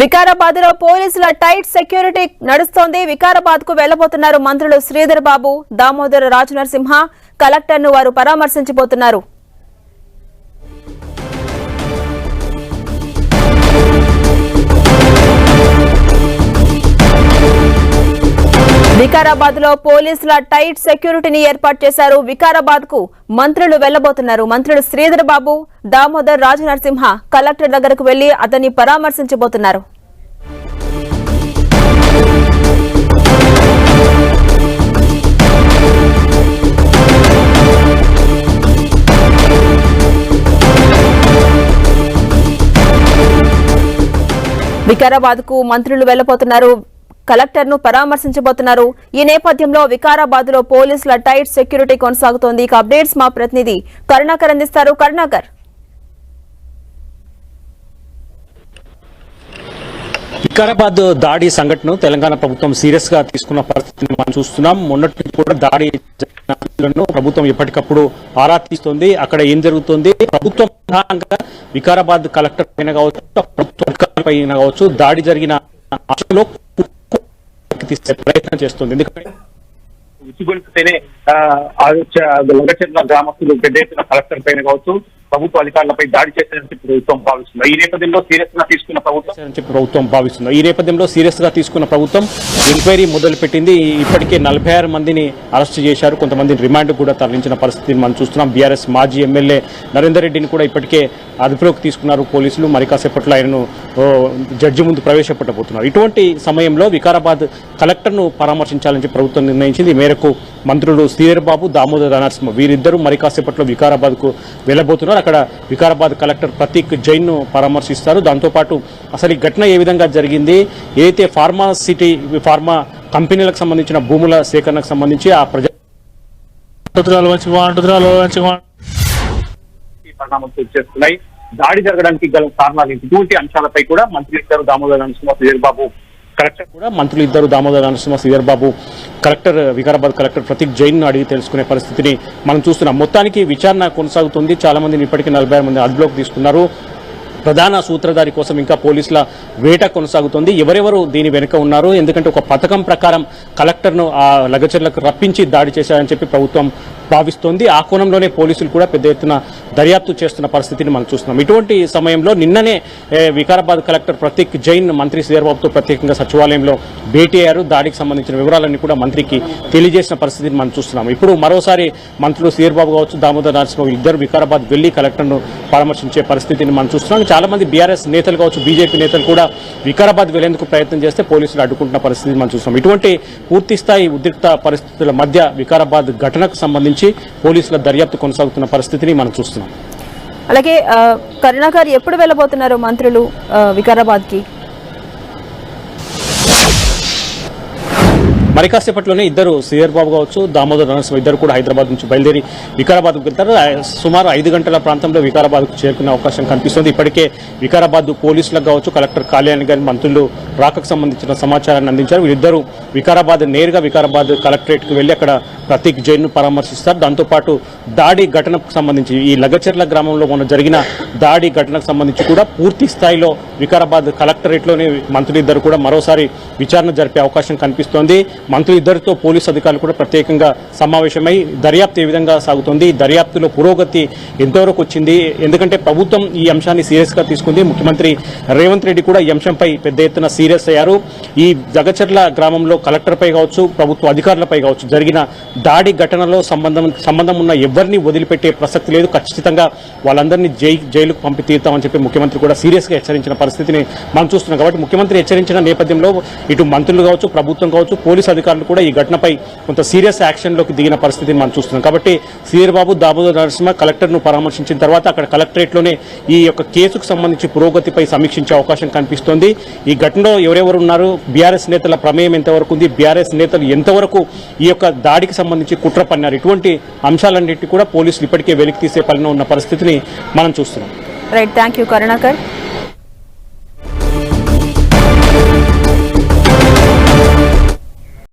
వికారాబాద్లో పోలీసుల tight security నడుస్తోంది. వికారాబాద్కు వెళ్ళబోతున్నారు మంత్రులు శ్రీధర్ బాబు దామోదర రాజు నరసింహ కలెక్టర్ను వారు పరామర్శించబోతున్నారు. వికారాబాద్లో పోలీసుల టైట్ సెక్యూరిటీని ఏర్పాటు చేశారు. వికారాబాద్కు మంత్రులు వెళ్ళబోతున్నారు మంత్రులు శ్రీధర్ బాబు దామోదర్ రాజు నరసింహ కలెక్టర్ దగ్గరకు వెళ్ళి అతన్ని పరామర్శించబోతున్నారు. వికారాబాద్కు మంత్రులు వెళ్ళబోతున్నారు కలెక్టర్ను పరామర్శించబోతున్నారు. ఈ నేపథ్యంలో వికారాబాద్లో పోలీసుల టైట్ సెక్యూరిటీ కొనసాగుతోంది. ఇక అప్డేట్స్ మా ప్రతినిధి కరుణాకర్ అందిస్తారు. కరుణాకర్. వికారాబాద్ దాడి సంఘటన తెలంగాణ ప్రభుత్వం సీరియస్గా తీసుకున్న పరిస్థితిని మనం చూస్తున్నాం. మొన్నటి కూడా దాడి ప్రభుత్వం ఎప్పటికప్పుడు ఆరా తీస్తుంది. అక్కడ ఏం జరుగుతుంది? ప్రభుత్వం వికారాబాద్ కలెక్టర్ పైన కావచ్చు ప్రభుత్వ అధికారుల పైన కావచ్చు దాడి జరిగిన వెనక్కి తీసే ప్రయత్నం చేస్తుంది. ఎందుకంటే ఉచిగొలిపితేనే లగచర్ల గ్రామస్తులు పెద్ద ఎత్తున కలెక్టర్ పైన కావచ్చు ప్రభుత్వ అధికారులపై దాడి చేశారని చెప్పి ప్రభుత్వం భావిస్తుంది? ఈ నేపథ్యంలో సీరియస్గా తీసుకున్న ప్రభుత్వం? చెప్పి ప్రభుత్వం భావిస్తుంది? ఈ నేపథ్యంలో సీరియస్గా తీసుకున్న ప్రభుత్వం ఎంక్వైరీ మొదలు పెట్టింది ఇప్పటికే నలభై ఆరు మందిని అరెస్ట్ చేశారు. కొంతమందిని రిమాండ్ కూడా తరలించిన పరిస్థితిని మనం చూస్తున్నాం. బీఆర్ఎస్ మాజీ ఎమ్మెల్యే నరేందర్ రెడ్డిని కూడా ఇప్పటికే అదుపులోకి తీసుకున్నారు పోలీసులు. మరి కాసేపట్లో ఆయనను జడ్జి ముందు ప్రవేశపెట్టబోతున్నారు. ఇటువంటి సమయంలో వికారాబాద్ కలెక్టర్ను పరామర్శించాలని ప్రభుత్వం నిర్ణయించింది. మేరకు మంత్రులు శ్రీధర్ బాబు దామోదర్ నరసింహ వీరిద్దరూ మరి కాసేపట్లో వికారాబాద్కు వెళ్ళబోతున్నారు. అక్కడ వికారాబాద్ కలెక్టర్ ప్రతీక్ జైన్ను పరామర్శిస్తారు. దాంతోపాటు అసలు ఈ ఘటన ఏ విధంగా జరిగింది? ఏదైతే ఫార్మా సిటీ ఫార్మా కంపెనీలకు సంబంధించిన భూముల సేకరణకు సంబంధించి ఆ ప్రజా దాడి జరగడానికి గల కారణాలు ఏంటి? ఇటువంటి అంశాలపై కూడా మంత్రి ఇద్దరు దామోదర్ నరసింహ సుధీర్ బాబు కలెక్టర్ కూడా మంత్రులు ఇద్దరు దామోదర్ నరసింహ శ్రీధర్ బాబు కలెక్టర్ వికారాబాద్ కలెక్టర్ ప్రతీక్ జైన్ అడిగి తెలుసుకునే పరిస్థితిని మనం చూస్తున్నాం. మొత్తానికి విచారణ కొనసాగుతుంది. చాలా మందిని ఇప్పటికీ నలభై మంది అదుపులోకి తీసుకున్నారు. ప్రధాన సూత్రధారి కోసం ఇంకా పోలీసుల వేట కొనసాగుతుంది. ఎవరెవరు దీని వెనుక ఉన్నారు? ఎందుకంటే ఒక పథకం ప్రకారం కలెక్టర్ను ఆ లగచర్లకు రప్పించి దాడి చేశారని చెప్పి ప్రభుత్వం భావిస్తోంది. ఆ కోణంలోనే పోలీసులు కూడా పెద్ద ఎత్తున దర్యాప్తు చేస్తున్న పరిస్థితిని మనం చూస్తున్నాం. ఇటువంటి సమయంలో నిన్ననే వికారాబాద్ కలెక్టర్ ప్రతీక్ జైన్ మంత్రి శ్రీధర్బాబుతో ప్రత్యేకంగా సచివాలయంలో భేటీ అయ్యారు. దాడికి సంబంధించిన వివరాలన్నీ కూడా మంత్రికి తెలియజేసిన పరిస్థితిని మనం చూస్తున్నాం. ఇప్పుడు మరోసారి మంత్రులు శ్రీధర్బాబు కావచ్చు దామోదర్ నరసింహ ఇద్దరు వికారాబాద్ వెళ్ళి కలెక్టర్ను పరామర్శించే పరిస్థితిని మనం చూస్తున్నాం. చాలా మంది బీఆర్ఎస్ నేతలు కావచ్చు బీజేపీ నేతలు కూడా వికారాబాద్ వెళ్ళేందుకు ప్రయత్నం చేస్తే పోలీసులు అడ్డుకుంటున్న పరిస్థితిని మనం చూస్తున్నాం. ఇటువంటి పూర్తి స్థాయి ఉద్రిక్త పరిస్థితుల మధ్య వికారాబాద్ ఘటనకు సంబంధించి పోలీసుల దర్యాప్తు కొనసాగుతున్న పరిస్థితిని మనం చూస్తున్నాం. అలాగే కరుణాకర్ ఎప్పుడు వెళ్ళబోతున్నారు మంత్రులు వికారాబాద్కి? మరి కాసేపట్లోనే ఇద్దరు శ్రీధర్ బాబు కావచ్చు దామోదర్ నరసింహ ఇద్దరు కూడా హైదరాబాద్ నుంచి బయలుదేరి వికారాబాద్కు వెళ్తారు. సుమారు ఐదు గంటల ప్రాంతంలో వికారాబాద్కు చేరుకునే అవకాశం కనిపిస్తుంది. ఇప్పటికే వికారాబాద్ పోలీసులకు కావచ్చు కలెక్టర్ కళ్యాణ్ గారి మంత్రులు రాకకు సంబంధించిన సమాచారాన్ని అందించారు. వీరిద్దరూ వికారాబాద్ నేరుగా వికారాబాద్ కలెక్టరేట్కు వెళ్ళి అక్కడ ప్రతీక్ జైన్ను పరామర్శిస్తారు. దాంతోపాటు దాడి ఘటనకు సంబంధించి ఈ లగచర్ల గ్రామంలో మొన్న జరిగిన దాడి ఘటనకు సంబంధించి కూడా పూర్తి స్థాయిలో వికారాబాద్ కలెక్టరేట్లోనే మంత్రులు ఇద్దరు కూడా మరోసారి విచారణ జరిపే అవకాశం కనిపిస్తోంది. మంత్రులు ఇద్దరితో పోలీసు అధికారులు కూడా ప్రత్యేకంగా సమావేశమై దర్యాప్తు ఏ విధంగా సాగుతుంది దర్యాప్తులో పురోగతి ఎంతవరకు వచ్చింది ఎందుకంటే ప్రభుత్వం ఈ అంశాన్ని సీరియస్గా తీసుకుంది. ముఖ్యమంత్రి రేవంత్ రెడ్డి కూడా ఈ అంశంపై పెద్ద ఎత్తున సీరియస్ అయ్యారు. ఈ జగచర్ల గ్రామంలో కలెక్టర్పై కావచ్చు ప్రభుత్వ అధికారులపై కావచ్చు జరిగిన దాడి ఘటనలో సంబంధం సంబంధం ఉన్న ఎవరిని వదిలిపెట్టే ప్రసక్తి లేదు. ఖచ్చితంగా వాళ్ళందరినీ జై జైలుకు పంపి తీరుతామని చెప్పి ముఖ్యమంత్రి కూడా సీరియస్గా హెచ్చరించిన పరిస్థితిని మనం చూస్తున్నాం. కాబట్టి ముఖ్యమంత్రి హెచ్చరించిన నేపథ్యంలో ఇటు మంత్రులు కావచ్చు ప్రభుత్వం కావచ్చు పోలీసు అధికారులు కూడా ఈ ఘటనపై కొంత సీరియస్ యాక్షన్లోకి దిగిన పరిస్థితిని మనం చూస్తున్నాం. కాబట్టి శ్రీధర్ బాబు దామోదర్ నరసింహ కలెక్టర్ను పరామర్శించిన తర్వాత అక్కడ కలెక్టరేట్లోనే ఈ యొక్క కేసుకు సంబంధించి పురోగతిపై సమీక్షించే అవకాశం కనిపిస్తోంది. ఈ ఘటనలో ఎవరెవరు ఉన్నారు? బీఆర్ఎస్ నేతల ప్రమేయం ఎంతవరకు ఉంది? బీఆర్ఎస్ నేతలు ఎంతవరకు ఈ యొక్క దాడికి సంబంధించి కుట్ర పన్నారు? ఇటువంటి అంశాలన్నింటినీ కూడా పోలీసులు ఇప్పటికే వెలికి తీసే పనిలో ఉన్న పరిస్థితిని మనం చూస్తున్నాం. Right thank you Karunakar.